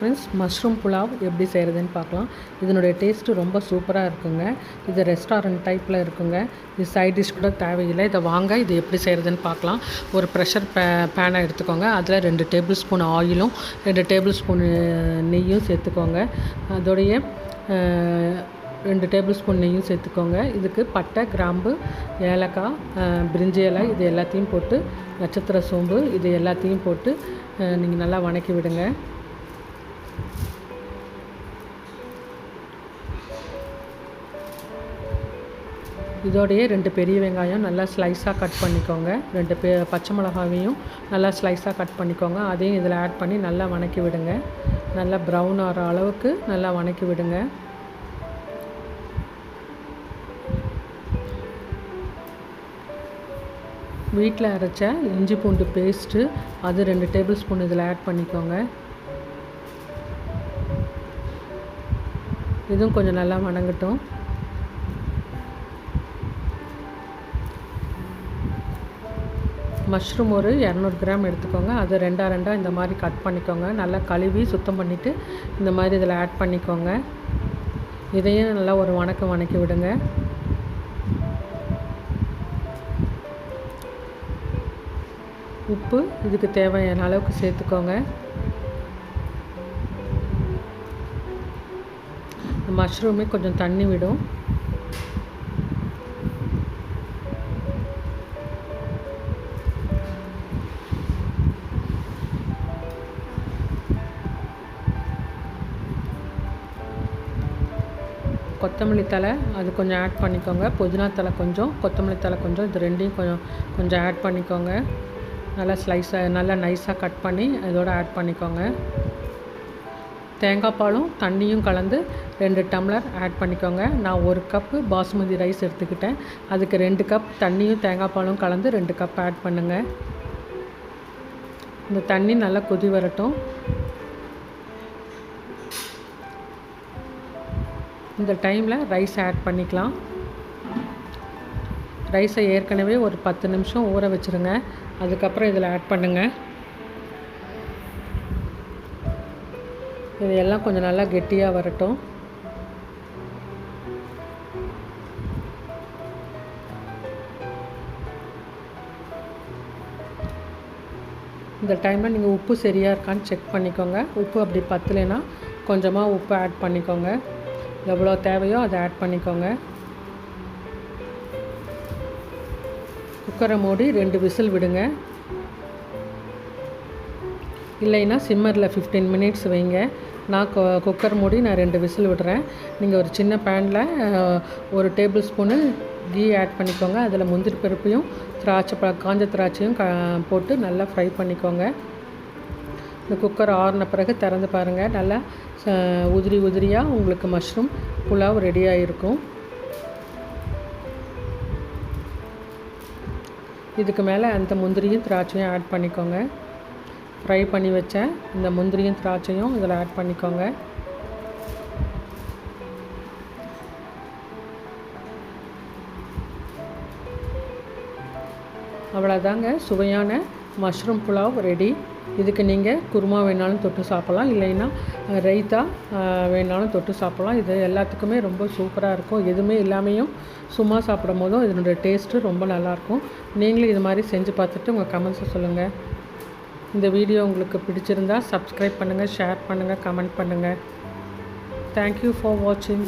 Friends mushroom pulao எப்படி செய்கிறதுன்னு பார்க்கலாம். இதனுடைய டேஸ்ட்டு ரொம்ப சூப்பராக இருக்குங்க. இது ரெஸ்டாரண்ட் டைப்பில் இருக்குங்க. இது சைட் டிஷ் கூட தேவையில்லை. இதை வாங்க இது எப்படி செய்கிறதுன்னு பார்க்கலாம். ஒரு ப்ரெஷர் பே பேனை எடுத்துக்கோங்க. அதில் ரெண்டு டேபிள் ஸ்பூன் ஆயிலும் ரெண்டு டேபிள் ஸ்பூன் நெய்யும் சேர்த்துக்கோங்க. அதோடைய ரெண்டு டேபிள் ஸ்பூன் நெய்யும் சேர்த்துக்கோங்க. இதுக்கு பட்டை கிராம்பு ஏலக்காய் பிரிஞ்சி இலை இது எல்லாத்தையும் போட்டு நட்சத்திர சோம்பு இது எல்லாத்தையும் போட்டு நீங்கள் நல்லா வணக்கி விடுங்க. இதோடையே ரெண்டு பெரிய வெங்காயம் நல்லா ஸ்லைஸாக கட் பண்ணிக்கோங்க. ரெண்டு பெ பச்சை மிளகாவையும் நல்லா ஸ்லைஸாக கட் பண்ணிக்கோங்க. அதையும் இதில் ஆட் பண்ணி நல்லா வணக்கி விடுங்க. நல்லா ப்ரௌன் ஆகிற அளவுக்கு நல்லா வணக்கி விடுங்க. வீட்டில் அரைச்ச இஞ்சி பூண்டு பேஸ்ட்டு அது ரெண்டு டேபிள் ஸ்பூன் இதில் ஆட் பண்ணிக்கோங்க. இதுவும் கொஞ்சம் நல்லா வணங்கட்டும். மஷ்ரூம் ஒரு இரநூறு கிராம் எடுத்துக்கோங்க. அது ரெண்டா ரெண்டாக இந்த மாதிரி கட் பண்ணிக்கோங்க. நல்லா கழுவி சுத்தம் பண்ணிவிட்டு இந்த மாதிரி இதில் ஆட் பண்ணிக்கோங்க. இதையும் நல்லா ஒரு வணக்கம் வணக்கி விடுங்க. உப்பு இதுக்கு தேவையான அளவுக்கு சேர்த்துக்கோங்க. மஷ்ரூமே கொஞ்சம் தண்ணி விடும். கொத்தமல்லி தழை அது கொஞ்சம் ஆட் பண்ணிக்கோங்க. புதினா தழை கொஞ்சம் கொத்தமல்லி தழை கொஞ்சம் இது ரெண்டையும் கொஞ்சம் கொஞ்சம் ஆட் பண்ணிக்கோங்க. நல்லா ஸ்லைஸாக நல்லா நைஸாக கட் பண்ணி இதோட ஆட் பண்ணிக்கோங்க. தேங்காய் பாலும் தண்ணியும் கலந்து ரெண்டு டம்ளர் ஆட் பண்ணிக்கோங்க. நான் ஒரு கப்பு பாஸ்மதி ரைஸ் எடுத்துக்கிட்டேன். அதுக்கு ரெண்டு கப் தண்ணியும் தேங்காய் பாலும் கலந்து ரெண்டு கப் ஆட் பண்ணுங்கள் இந்த தண்ணி நல்லா கொதி வரட்டும். இந்த டைமில் ரைஸ் ஆட் பண்ணிக்கலாம். ரைஸை ஏற்கனவே ஒரு பத்து நிமிஷம் ஊற வச்சுருங்க. அதுக்கப்புறம் இதில் ஆட் பண்ணுங்கள் இதையெல்லாம் கொஞ்சம் நல்லா கெட்டியாக வரட்டும். இந்த டைமில் நீங்கள் உப்பு சரியாக இருக்கான்னு செக் பண்ணிக்கோங்க. உப்பு அப்படி பத்தலைன்னா கொஞ்சமாக உப்பு ஆட் பண்ணிக்கோங்க. எவ்வளோ தேவையோ அதை ஆட் பண்ணிக்கோங்க. குக்கரை மூடி ரெண்டு விசில் விடுங்க. இல்லைன்னா சிம்மரில் ஃபிஃப்டீன் மினிட்ஸ் வைங்க. நான் குக்கர் மூடி நான் ரெண்டு விசில் விடுறேன். நீங்கள் ஒரு சின்ன பேனில் ஒரு டேபிள் ஸ்பூனு கீ ஆட் பண்ணிக்கோங்க. அதில் முந்திரி பருப்பையும் திராட்சை பழ காஞ்ச திராட்சையும் போட்டு நல்லா ஃப்ரை பண்ணிக்கோங்க. இந்த குக்கர் ஆறின பிறகு திறந்து பாருங்கள் நல்லா உதிரி உதிரியாக உங்களுக்கு மஷ்ரூம் புலாவ் ரெடியாக இருக்கும் இதுக்கு மேலே அந்த முந்திரியும் திராட்சையும் ஆட் பண்ணிக்கோங்க. ஃப்ரை பண்ணி வச்ச இந்த முந்திரியும் திராட்சையும் இதில் ஆட் பண்ணிக்கோங்க. அவ்வளோதாங்க சுவையான மஷ்ரூம் புலாவ் ரெடி இதுக்கு நீங்கள் குருமா வேணாலும் தொட்டு சாப்பிட்லாம். இல்லைன்னா ரைத்தா வேணாலும் தொட்டு சாப்பிட்லாம். இது எல்லாத்துக்குமே ரொம்ப சூப்பராக இருக்கும். எதுவுமே இல்லாமையும் சும்மா சாப்பிடும் போதும் இதனுடைய டேஸ்ட்டு ரொம்ப நல்லாயிருக்கும். நீங்களும் இது மாதிரி செஞ்சு பார்த்துட்டு உங்கள் கமெண்ட்ஸை சொல்லுங்கள் இந்த வீடியோ உங்களுக்கு பிடிச்சிருந்தா சப்ஸ்கிரைப் பண்ணுங்கள் ஷேர் பண்ணுங்கள் கமெண்ட் பண்ணுங்கள் தேங்க்யூ ஃபார் வாட்சிங்